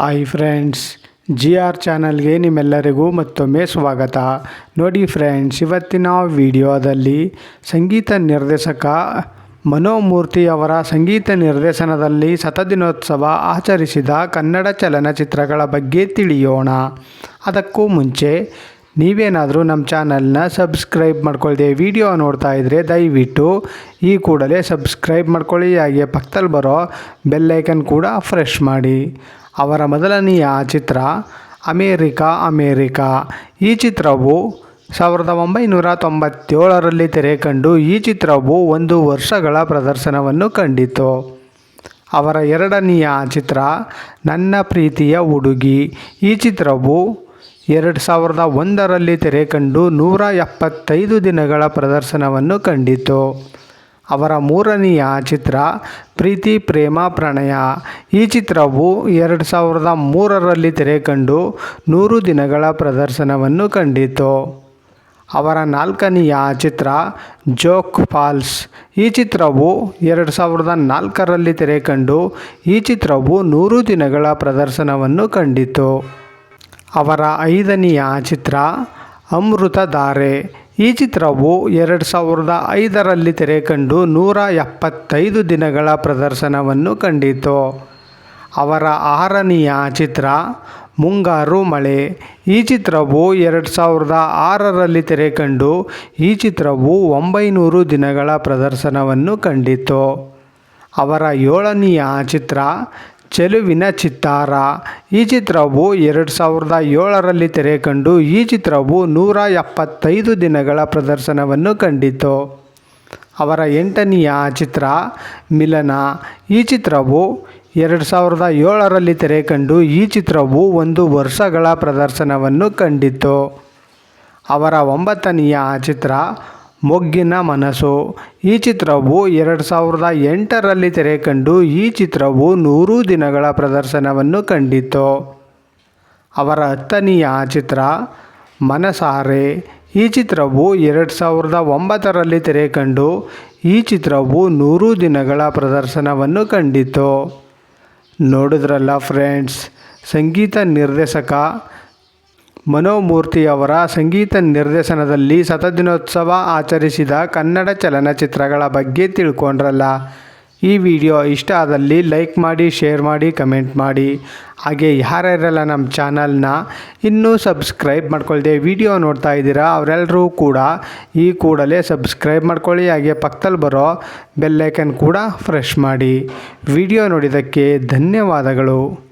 Hi friends G R ಚಾನಲ್ಗೆ ನಿಮ್ಮೆಲ್ಲರಿಗೂ ಮತ್ತೊಮ್ಮೆ ಸ್ವಾಗತ. ನೋಡಿ ಫ್ರೆಂಡ್ಸ್ ಇವತ್ತಿನ ವಿಡಿಯೋದಲ್ಲಿ ಸಂಗೀತ ನಿರ್ದೇಶಕ ಮನೋಮೂರ್ತಿ ಅವರ ಸಂಗೀತ ನಿರ್ದೇಶನದಲ್ಲಿ ಶತದಿನೋತ್ಸವ ಆಚರಿಸಿದ ಕನ್ನಡ ಚಲನಚಿತ್ರಗಳ ಬಗ್ಗೆ ತಿಳಿಯೋಣ. ಅದಕ್ಕೂ ಮುಂಚೆ ನೀವೇನಾದರೂ ನಮ್ಮ ಚಾನಲ್ನ ಸಬ್ಸ್ಕ್ರೈಬ್ ಮಾಡ್ಕೊಳ್ದೆ ವಿಡಿಯೋ ನೋಡ್ತಾ ಇದ್ದರೆ ದಯವಿಟ್ಟು ಈ ಕೂಡಲೇ ಸಬ್ಸ್ಕ್ರೈಬ್ ಮಾಡ್ಕೊಳ್ಳಿ, ಹಾಗೆ ಪಕ್ಕದಲ್ಲಿ ಬರೋ ಬೆಲ್ಲೈಕನ್ ಕೂಡ ಫ್ರೆಶ್ ಮಾಡಿ. ಅವರ ಮೊದಲನೆಯ ಚಿತ್ರ, ಅಮೇರಿಕಾ ಅಮೇರಿಕಾ. ಈ ಚಿತ್ರವು ಸಾವಿರದ ಒಂಬೈನೂರ ತೊಂಬತ್ತೇಳರಲ್ಲಿ ತೆರೆ ಕಂಡು ಈ ಚಿತ್ರವು ಒಂದು ವರ್ಷಗಳ ಪ್ರದರ್ಶನವನ್ನು ಕಂಡಿತು. ಅವರ ಎರಡನೆಯ ಚಿತ್ರ, ನನ್ನ ಪ್ರೀತಿಯ ಹುಡುಗಿ. ಈ ಚಿತ್ರವು ಎರಡು ಸಾವಿರದ ಒಂದರಲ್ಲಿ ತೆರೆ ಕಂಡು ನೂರ ಎಪ್ಪತ್ತೈದು ದಿನಗಳ ಪ್ರದರ್ಶನವನ್ನು ಕಂಡಿತು. ಅವರ ಮೂರನೆಯ ಚಿತ್ರ ಪ್ರೀತಿ, ಪ್ರೇಮ, ಪ್ರಣಯ. ಈ ಚಿತ್ರವು ಎರಡು ಸಾವಿರದ ಮೂರರಲ್ಲಿ ತೆರೆ ಕಂಡು ನೂರು ದಿನಗಳ ಪ್ರದರ್ಶನವನ್ನು ಕಂಡಿತು. ಅವರ ನಾಲ್ಕನೆಯ ಚಿತ್ರ ಜೋಕ್ ಫಾಲ್ಸ್. ಈ ಚಿತ್ರವು ಎರಡು ಸಾವಿರದ ನಾಲ್ಕರಲ್ಲಿ ತೆರೆ ಕಂಡು ಈ ಚಿತ್ರವು ನೂರು ದಿನಗಳ ಪ್ರದರ್ಶನವನ್ನು ಕಂಡಿತು. ಅವರ ಐದನೆಯ ಚಿತ್ರ ಅಮೃತಧಾರೆ. ಈ ಚಿತ್ರವು ಎರಡು ಸಾವಿರದ ಐದರಲ್ಲಿ ತೆರೆ ಕಂಡು ನೂರ ಎಪ್ಪತ್ತೈದು ದಿನಗಳ ಪ್ರದರ್ಶನವನ್ನು ಕಂಡಿತು. ಅವರ ಆರನೆಯ ಚಿತ್ರ ಮುಂಗಾರು ಮಳೆ. ಈ ಚಿತ್ರವು ಎರಡು ಸಾವಿರದ ಆರರಲ್ಲಿ ತೆರೆ ಕಂಡು ಈ ಚಿತ್ರವು ಒಂಬೈನೂರು ದಿನಗಳ ಪ್ರದರ್ಶನವನ್ನು ಕಂಡಿತು. ಅವರ ಏಳನೆಯ ಚಿತ್ರ ಚೆಲುವಿನ ಚಿತ್ತಾರ. ಈ ಚಿತ್ರವು ಎರಡು ಸಾವಿರದ ಏಳರಲ್ಲಿ ತೆರೆ ಕಂಡು ಈ ಚಿತ್ರವು ನೂರ ಎಪ್ಪತ್ತೈದು ದಿನಗಳ ಪ್ರದರ್ಶನವನ್ನು ಕಂಡಿತು. ಅವರ ಎಂಟನೆಯ ಚಿತ್ರ, ಮಿಲನ. ಈ ಚಿತ್ರವು ಎರಡು ಸಾವಿರದ ಏಳರಲ್ಲಿ ತೆರೆ ಕಂಡು ಈ ಚಿತ್ರವು ಒಂದು ವರ್ಷಗಳ ಪ್ರದರ್ಶನವನ್ನು ಕಂಡಿತು. ಅವರ ಒಂಬತ್ತನೆಯ ಚಿತ್ರ ಮೊಗ್ಗಿನ ಮನಸ್ಸು. ಈ ಚಿತ್ರವು ಎರಡು ಸಾವಿರದ ಎಂಟರಲ್ಲಿ ತೆರೆ ಕಂಡು ಈ ಚಿತ್ರವು ನೂರು ದಿನಗಳ ಪ್ರದರ್ಶನವನ್ನು ಕಂಡಿತು ಅವರ ಹತ್ತನೆಯ ಚಿತ್ರ, ಮನಸಾರೆ. ಈ ಚಿತ್ರವು ಎರಡು ಸಾವಿರದ ಒಂಬತ್ತರಲ್ಲಿ ತೆರೆ ಕಂಡು ಈ ಚಿತ್ರವು ನೂರು ದಿನಗಳ ಪ್ರದರ್ಶನವನ್ನು ಕಂಡಿತು ನೋಡಿದ್ರಲ್ಲ ಫ್ರೆಂಡ್ಸ್, ಸಂಗೀತ ನಿರ್ದೇಶಕ ಮನೋಮೂರ್ತಿ ಅವರ ಸಂಗೀತ ನಿರ್ದೇಶನದಲ್ಲಿ ಶತದಿನೋತ್ಸವ ಆಚರಿಸಿದ ಕನ್ನಡ ಚಲನಚಿತ್ರಗಳ ಬಗ್ಗೆ ತಿಳ್ಕೊಂಡ್ರಲ್ಲ. ಈ ವಿಡಿಯೋ ಇಷ್ಟ ಆದಲ್ಲಿ ಲೈಕ್ ಮಾಡಿ, ಶೇರ್ ಮಾಡಿ, ಕಮೆಂಟ್ ಮಾಡಿ. ಹಾಗೆ ಯಾರ್ಯಾರೆಲ್ಲ ನಮ್ಮ ಚಾನಲ್ನ ಇನ್ನೂ ಸಬ್ಸ್ಕ್ರೈಬ್ ಮಾಡ್ಕೊಳ್ದೆ ವಿಡಿಯೋ ನೋಡ್ತಾ ಇದ್ದೀರಾ ಅವರೆಲ್ಲರೂ ಕೂಡ ಈ ಕೂಡಲೇ ಸಬ್ಸ್ಕ್ರೈಬ್ ಮಾಡ್ಕೊಳ್ಳಿ. ಹಾಗೆ ಪಕ್ಕದಲ್ಲಿ ಬರೋ ಬೆಲ್ಲೈಕನ್ ಕೂಡ ಫ್ರೆಶ್ ಮಾಡಿ. ವಿಡಿಯೋ ನೋಡಿದ್ದಕ್ಕೆ ಧನ್ಯವಾದಗಳು.